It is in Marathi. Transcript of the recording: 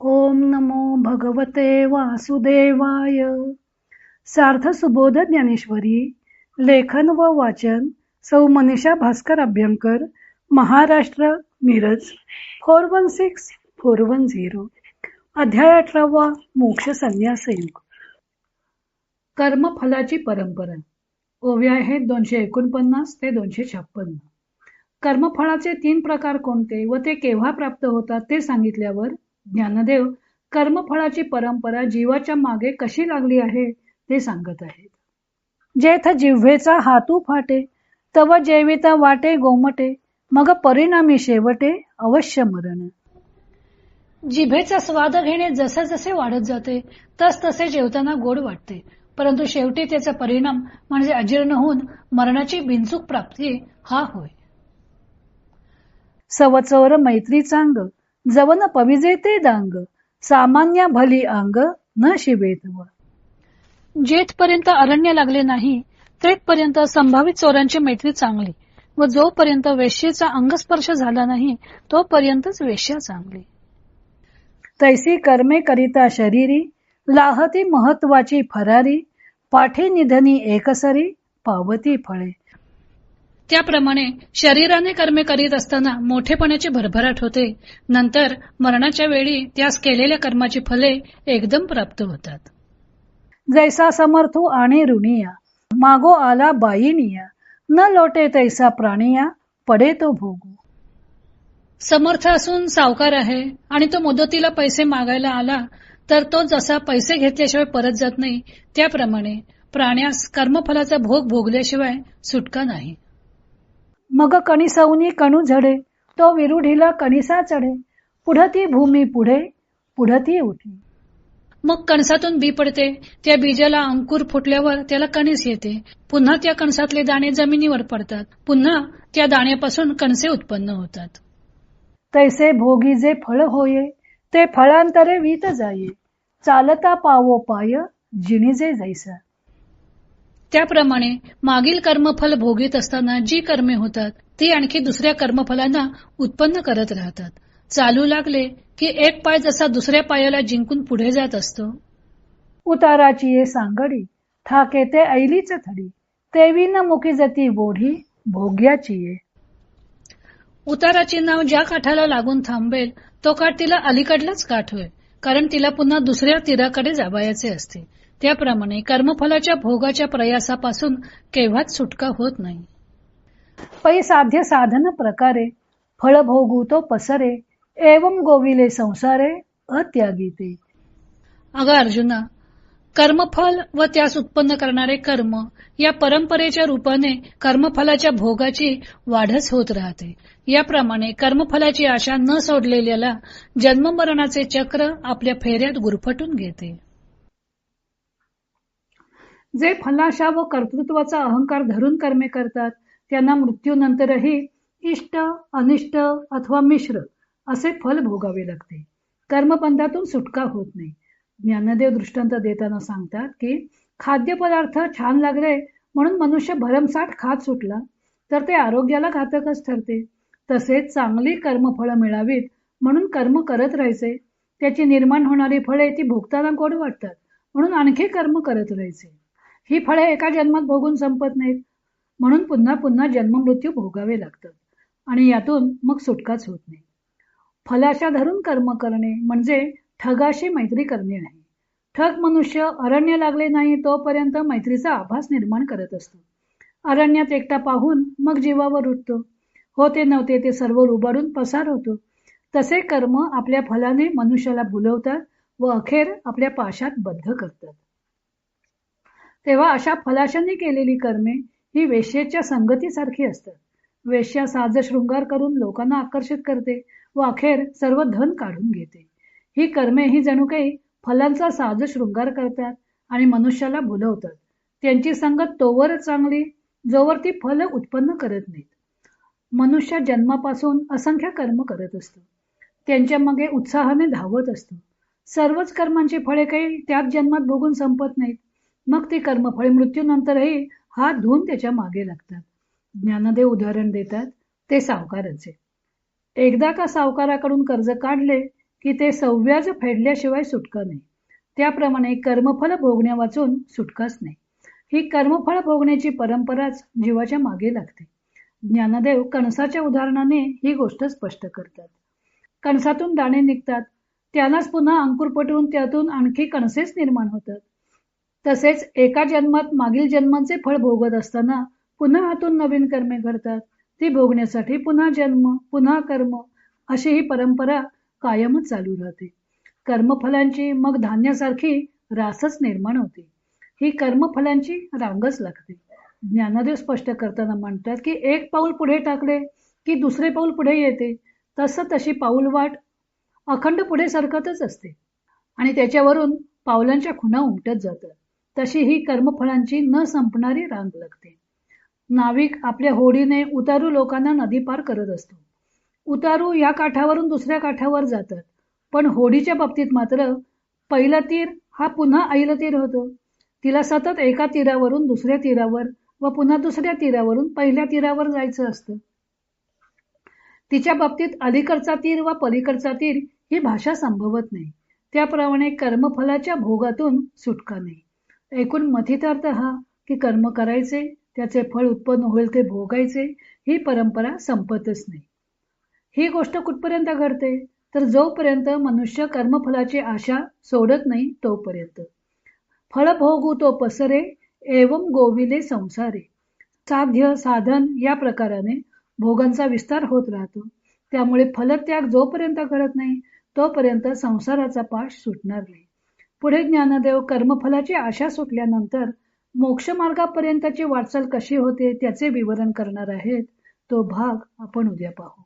ओम नमो भगवते वासुदेवाय. सार्थ सुबोध ज्ञानेश्वरी लेखन व वाचन सौ Manisha Bhaskar Abhyankar Maharashtra Miraj four one six four one zero. अध्याय अठरावा मोक्ष संन्यास युग कर्मफलाची परंपरा. ओव्या आहेत दोनशे एकोणपन्नास ते दोनशे छप्पन्न कर्मफळाचे तीन प्रकार कोणते व ते केव्हा प्राप्त होतात ते सांगितल्यावर ज्ञानदेव कर्मफळाची परंपरा जीवाच्या मागे कशी लागली आहे ते सांगत आहेत. जेथ जिव्हेचा हातू फाटे तव जेविता वाटे गोमटे मग परिणामी शेवटे अवश्य मरण. जिभेचा स्वाद घेणे जसे जसे वाढत जाते तस तसे जेवताना गोड वाटते. परंतु शेवटी त्याचा परिणाम म्हणजे अजीर्ण होऊन मरणाची बिनचूक प्राप्ती हा होय. सवचवर मैत्री चांग जवन पविजेते दांग सामान्य भली अंग न शिवेतव. जेथपर्यंत अरण्य लागले नाही तेथपर्यंत संभावित चोरांची मैत्री चांगली व जोपर्यंत वेश्येचा अंगस्पर्श झाला नाही तोपर्यंतच वेश्या चांगली. तैसी कर्मे करिता शरीरी लाहती महत्वाची फरारी पाठी निधनी एकसरी पावती फळे. त्याप्रमाणे शरीराने कर्मे करीत असताना मोठेपणाची भरभराट होते. नंतर मरणाच्या वेळी त्यास केलेल्या कर्माची फले एकदम प्राप्त होतात. जैसा समर्थू आणि ऋणिया मागो आला बाईनिया न लोटे तैसा प्राणिया पडे तो भोगू. समर्थ असून सावकार आहे आणि तो मुदतीला पैसे मागायला आला तर तो जसा पैसे घेतल्याशिवाय परत जात नाही त्याप्रमाणे प्राण्यास कर्मफलाचा भोग भोगल्याशिवाय सुटका नाही. मग कणिसवनी कणू झडे तो विरुढीला कणिसा चढे. पुढती भूमी पुढे पुढती उठी. मग कणसातून बी पडते त्या बीजाला अंकुर फुटल्यावर त्याला कणीस येते. पुन्हा त्या कणसातले दाणे जमिनीवर पडतात. पुन्हा त्या दाण्यापासून कणसे उत्पन्न होतात. तैसे भोगी जे फळ होये ते फळांतरे वीत जाये. चालता पावो पाय जिनिजे जैसा. त्याप्रमाणे मागील कर्मफल भोगीत असताना जी कर्मे होतात ती आणखी दुसऱ्या कर्मफलांना उत्पन्न करत राहतात. चालू लागले की एक पाय जसा दुसऱ्या पायाला जिंकून पुढे जात असतो. उताराची ये सांगडी ठाके ते ऐलीच थडी तेवी न मुकी जती बोढी भोग्याची ये. उताराची नाव ज्या काठाला लागून थांबेल तो काठ तिला अलीकडलाच काठ होय कारण तिला पुन्हा दुसऱ्या तीराकडे जाबायचे असते. त्याप्रमाणे कर्मफलाच्या भोगाच्या प्रयासापासून केव्हाच सुटका होत नाही. पै साध्य साधन प्रकारे फळ भोगू तो पसरे एवम गोविले संसारे अत्यागी ते अगं अर्जुना कर्मफल व त्यास उत्पन्न करणारे कर्म या परंपरेच्या रूपाने कर्मफलाच्या भोगाची वाढच होत राहते. याप्रमाणे कर्मफलाची आशा न सोडलेल्याला जन्ममरणाचे चक्र आपल्या फेऱ्यात गुरफटून घेते. जे फलाशा व कर्तृत्वाचा अहंकार धरून कर्मे करतात त्यांना मृत्यूनंतरही इष्ट अनिष्ट अथवा मिश्र असे फल भोगावे लागते. कर्मबंधातून सुटका होत नाही. ज्ञानदेव दृष्टांत देताना सांगतात की खाद्यपदार्थ छान लागले म्हणून मनुष्य भरमसाठ खात सुटला तर ते आरोग्याला घातकच ठरते. तसेच चांगली कर्मफळं मिळावीत म्हणून कर्म करत राहायचे. त्याची निर्माण होणारी फळे ती भोगताना गोड वाटतात म्हणून आणखी कर्म करत राहायचे. ही फळे एका जन्मात भोगून संपत नाहीत. म्हणून पुन्हा पुन्हा जन्म मृत्यू भोगावे लागतात. आणि यातून मग सुटकाच होत नाही. फलाशा धरून कर्म करणे म्हणजे ठगाशी मैत्री करणे नाही. ठग मनुष्य अरण्य लागले नाही तोपर्यंत मैत्रीचा आभास निर्माण करत असतो. अरण्यात एकटा पाहून मग जीवावर उठतो होते नव्हते ते सर्व रुबाडून पसार होतो. तसे कर्म आपल्या फलाने मनुष्याला भुलवतात व अखेर आपल्या पाशात बद्ध करतात. तेव्हा अशा फलाशाने केलेली कर्मे ही वेश्येच्या संगतीसारखी असतात. वेश्या साज शृंगार करून लोकांना आकर्षित करते व अखेर सर्व धन काढून घेते. ही कर्मे ही जणू काही फलांचा साज शृंगार करतात आणि मनुष्याला भुलवतात त्यांची संगत तोवर चांगली जोवर ती फल उत्पन्न करत नाहीत. मनुष्य जन्मापासून असंख्य कर्म करत असतो. त्यांच्या मागे उत्साहाने धावत असतो. सर्वच कर्मांची फळे काही त्याच जन्मात भोगून संपत नाहीत. मग ते कर्मफळे मृत्यूनंतरही हात धुवून त्याच्यामागे लागतात. ज्ञानदेव उदाहरण देतात ते सावकाराचे. एकदा का सावकाराकडून कर्ज काढले की ते सव्याज फेडल्याशिवाय सुटका नाही. त्याप्रमाणे कर्मफल भोगण्या वाचून सुटकाच नाही. ही कर्मफळ भोगण्याची परंपराच जीवाच्या मागे लागते. ज्ञानदेव कणसाच्या उदाहरणाने ही गोष्ट स्पष्ट करतात. कणसातून दाणे निघतात त्यालाच पुन्हा अंकुर पटवून त्यातून आणखी कणसेच निर्माण होतात. तसेच एका जन्मात मागील जन्मांचे फळ भोगत असताना पुन्हा हातून नवीन कर्मे घडतात. ती भोगण्यासाठी पुन्हा जन्म पुन्हा कर्म अशी ही परंपरा कायमच चालू राहते. कर्मफलांची मग धान्यासारखी रासच निर्माण होते. ही कर्मफलांची रांगच लागते. ज्ञानदेव स्पष्ट करताना म्हणतात की एक पाऊल पुढे टाकले की दुसरे पाऊल पुढे येते. तसं तशी पाऊल वाट अखंड पुढे सरकतच असते. आणि त्याच्यावरून पावलांच्या खुणा उमटत जातात. तशी ही कर्मफळांची न संपणारी रांग लागते. नाविक आपल्या होडीने उतारू लोकांना नदी पार करत असतो. उतारू या काठावरून दुसऱ्या काठावर जातात. पण होडीच्या बाबतीत मात्र पहिला तीर हा पुन्हा ऐल तीर होतो. तिला सतत एका तीरावरून दुसऱ्या तीरावर व पुन्हा दुसऱ्या तीरावरून पहिल्या तीरावर जायचं असतं. तिच्या बाबतीत अलीकडचा तीर व पलीकडचा तीर ही भाषा संभवत नाही. त्याप्रमाणे कर्मफलाच्या भोगातून सुटका नाही. एकूण मथितार्थ हा की कर्म करायचे त्याचे फळ उत्पन्न होईल ते भोगायचे ही परंपरा संपतच नाही. ही गोष्ट कुठपर्यंत घडते? तर जोपर्यंत मनुष्य कर्मफलाची आशा सोडत नाही तोपर्यंत. फळ भोगू तो पसरे एवम गोविले संसारे. साध्य साधन या प्रकाराने भोगांचा विस्तार होत राहतो. त्यामुळे फलत्याग जोपर्यंत घडत नाही तोपर्यंत संसाराचा पाश सुटणार नाही. पुढे ज्ञानदेव कर्मफलाची आशा सुटल्यानंतर मोक्षमार्गापर्यंतची वाटचाल कशी होते त्याचे विवरण करणार आहेत तो भाग आपण उद्या पाहू.